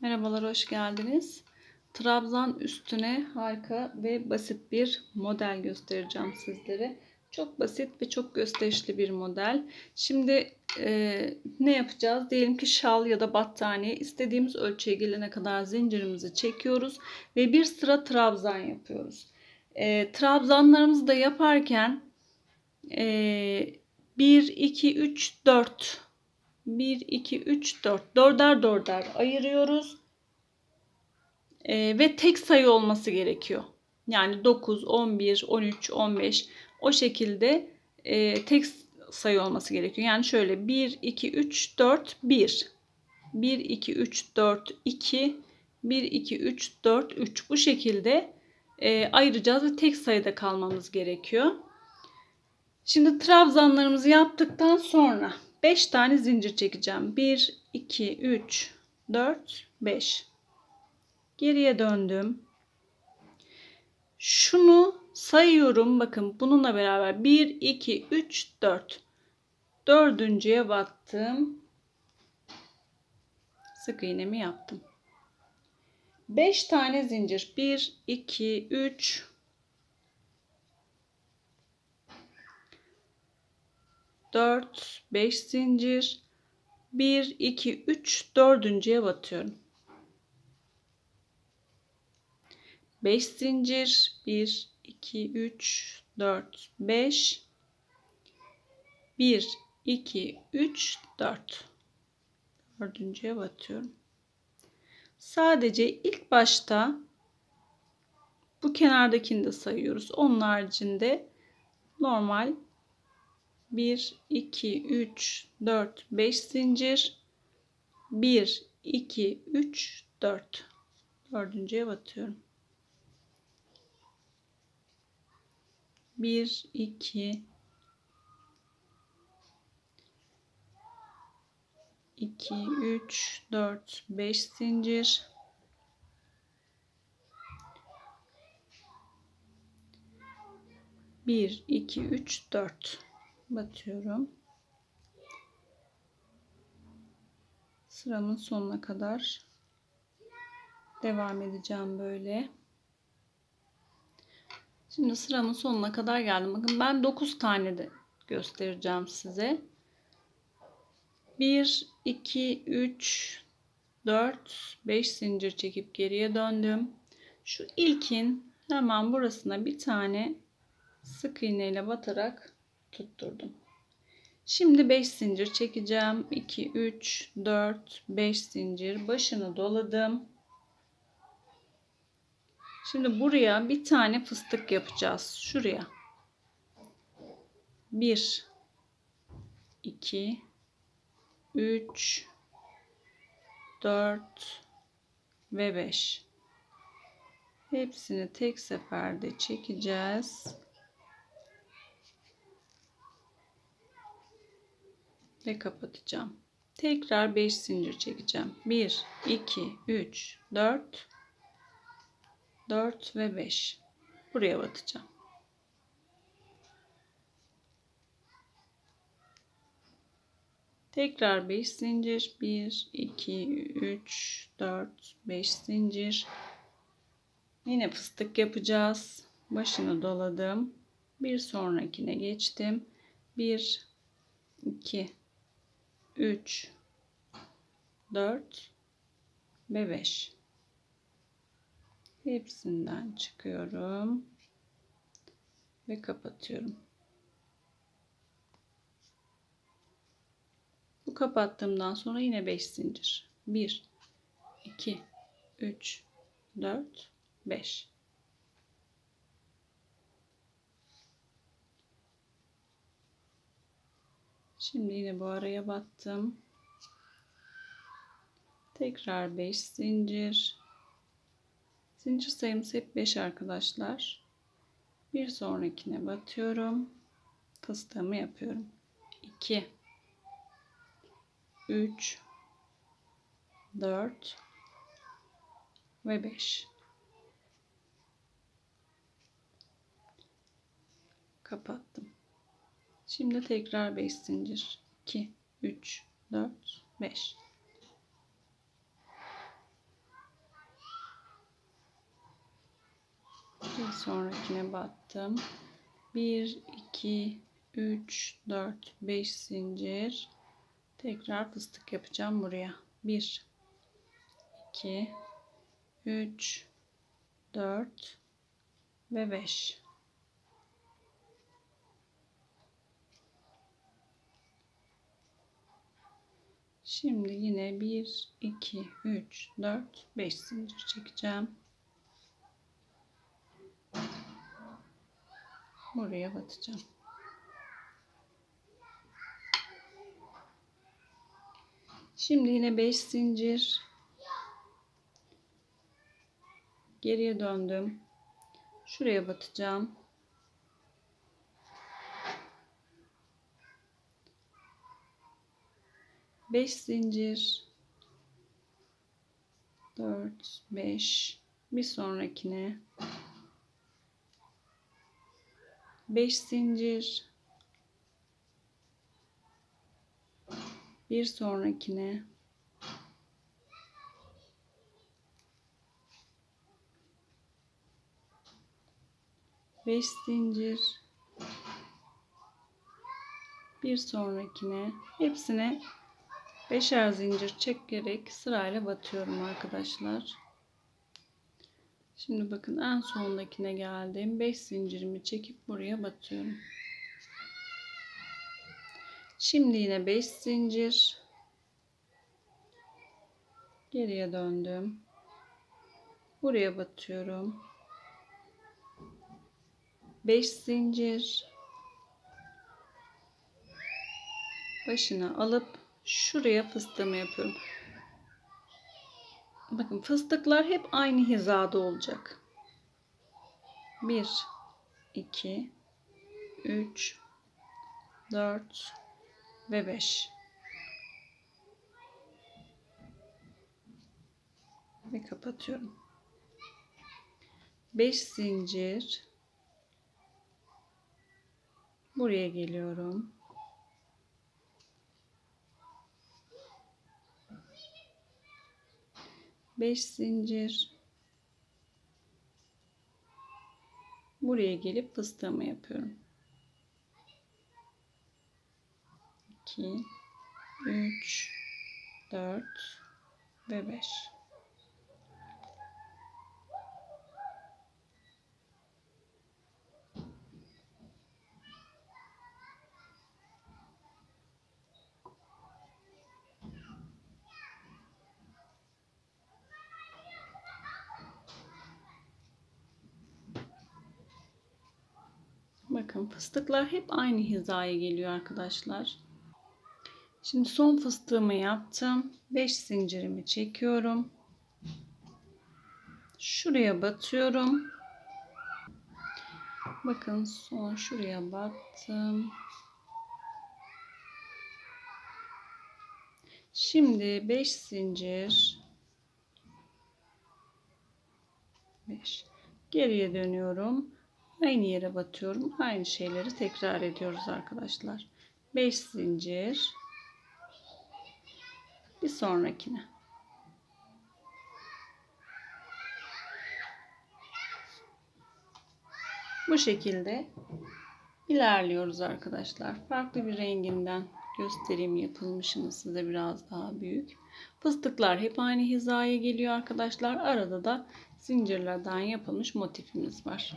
Merhabalar, hoş geldiniz. Trabzan üstüne harika ve basit bir model göstereceğim sizlere. Çok basit ve çok gösterişli bir model. Şimdi e, ne yapacağız? Diyelim ki şal ya da battaniye istediğimiz ölçüye gelene kadar zincirimizi çekiyoruz ve bir sıra trabzan yapıyoruz. E, trabzanlarımızı da yaparken e, 1, 2, 3, 4 1, 2, 3, 4 dörder dörder ayırıyoruz. Ee, ve tek sayı olması gerekiyor. Yani 9, 11, 13, 15 o şekilde e, tek sayı olması gerekiyor. Yani şöyle 1, 2, 3, 4, 1. 1, 2, 3, 4, 2. 1, 2, 3, 4, 3. Bu şekilde e, ayıracağız ve tek sayıda kalmamız gerekiyor. Şimdi trabzanlarımızı yaptıktan sonra 5 tane zincir çekeceğim. 1, 2, 3, 4, 5. Geriye döndüm. Şunu sayıyorum. Bakın bununla beraber 1, 2, 3, 4. Dördüncüye battım. Sık iğnemi yaptım. 5 tane zincir. 1, 2, 3, 4, 5 zincir. 1, 2, 3, dördüncüye batıyorum. 5 zincir. 1, 2, 3, 4, 5. 1, 2, 3, 4. Dördüncüye batıyorum. Sadece ilk başta bu kenardakini de sayıyoruz. Onun haricinde normal 1, 2, 3, 4, 5 zincir. 1, 2, 3, 4. Dördüncüye batıyorum. 1, 2, 2, 3, 4, 5 zincir. Bir, iki, üç, dört batıyorum. Sıramın sonuna kadar devam edeceğim böyle. Şimdi sıramın sonuna kadar geldim. Bakın ben 9 tane de göstereceğim size. 1 2 3 4 5 zincir çekip geriye döndüm. Şu ilkin hemen burasına bir tane sık iğne ile batarak tutturdum. Şimdi 5 zincir çekeceğim. 2, 3, 4, 5 zincir. Başını doladım. Şimdi buraya bir tane fıstık yapacağız. Şuraya. 1, 2, 3, 4 ve 5. Hepsini tek seferde çekeceğiz. Ve kapatacağım. Tekrar 5 zincir çekeceğim. 1, 2, 3, 4, 4 ve 5. Buraya batacağım. Tekrar 5 zincir. 1, 2, 3, 4, 5 zincir. Yine fıstık yapacağız. Başını doladım. Bir sonrakine geçtim. 1, 2, 3 4 ve 5 hepsinden çıkıyorum ve kapatıyorum. Bu kapattığımdan sonra yine 5 zincir. 1 2 3 4 5 Şimdi yine bu araya battım. Tekrar 5 zincir. Zincir sayımız hep 5 arkadaşlar. Bir sonrakine batıyorum. Fıstığımı yapıyorum. 2 3 4 ve 5 kapattım. Şimdi tekrar 5 zincir. 2, 3, 4, 5. Bir sonrakine battım. 1, 2, 3, 4, 5 zincir. Tekrar fıstık yapacağım buraya. 1, 2, 3, 4 ve 5. Şimdi yine 1, 2, 3, 4, 5 zincir çekeceğim. Buraya batacağım. Şimdi yine 5 zincir. Geriye döndüm. Şuraya batacağım. Beş zincir. Dört, beş. Bir sonrakine. Beş zincir. Bir sonrakine. Beş zincir. Bir sonrakine. Hepsine beşer zincir çekerek sırayla batıyorum arkadaşlar. Şimdi bakın en sondakine geldim. 5 zincirimi çekip buraya batıyorum. Şimdi yine 5 zincir. Geriye döndüm. Buraya batıyorum. 5 zincir. Başına alıp şuraya fıstığımı yapıyorum. Bakın fıstıklar hep aynı hizada olacak. 1 2 3 4 ve 5 ve kapatıyorum. 5 zincir buraya geliyorum. Beş zincir buraya gelip fıstığımı yapıyorum. 2 3 4 ve 5 Bakın fıstıklar hep aynı hizaya geliyor arkadaşlar. Şimdi son fıstığımı yaptım. 5 zincirimi çekiyorum. Şuraya batıyorum. Bakın son şuraya battım. Şimdi 5 zincir 5 geriye dönüyorum. Aynı yere batıyorum. Aynı şeyleri tekrar ediyoruz arkadaşlar. 5 zincir bir sonrakine. Bu şekilde ilerliyoruz arkadaşlar. Farklı bir renginden göstereyim yapılmışını size biraz daha büyük. Fıstıklar hep aynı hizaya geliyor arkadaşlar. Arada da zincirlerden yapılmış motifimiz var.